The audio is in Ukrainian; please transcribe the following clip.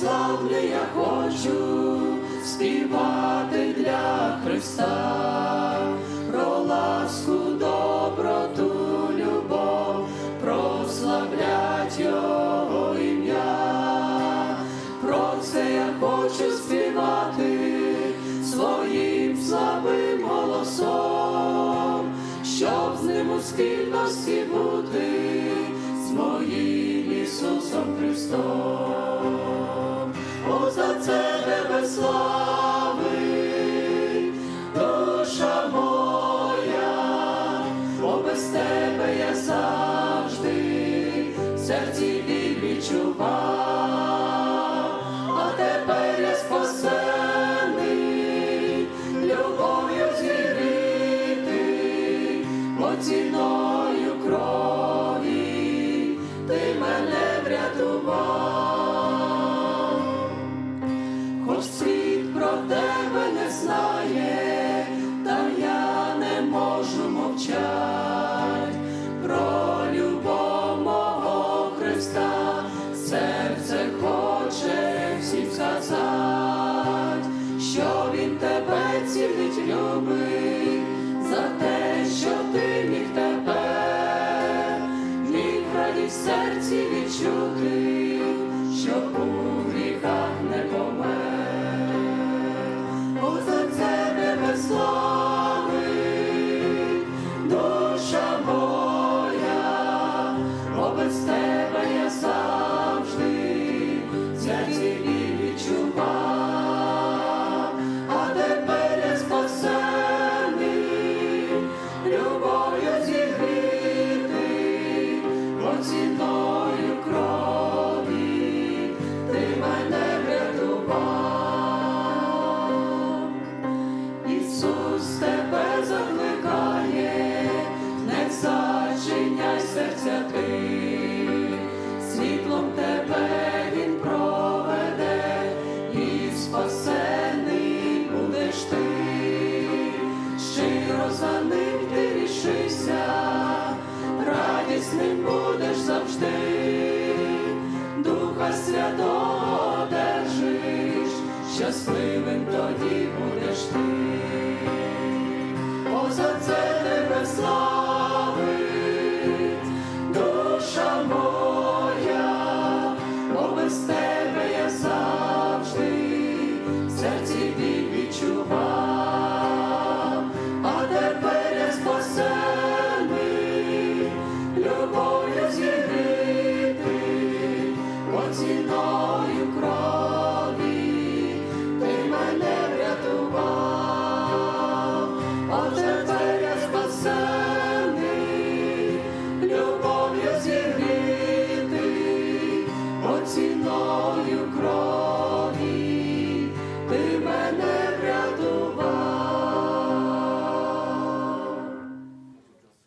Славний я хочу співати для Христа, про ласку, доброту, любов, прославлять Його щоб з ним у спільності бути з моїм Ісусом Христом. О, за це тебе слави, душа моя, О, без тебе я завжди в серці бо ціною крові ти мене врятував. Хоч світ про тебе не знає, та я не можу мовчать про любов мого Христа, серце хоче всім сказать, що Він тебе цілить любить серці відчути, що у гріхах не помер. О, за це тебе славить, душа моя, бо без тебе я завжди серці відчував, а тепер я спасений, любов'ю зігріти, Ісус тебе закликає, не зачиняй серця ти, світлом тебе він проведе, і спасений будеш ти, щиро за ним ти радісним будеш завжди, Духа Святого щасливим тоді будеш ти. О, за це тебе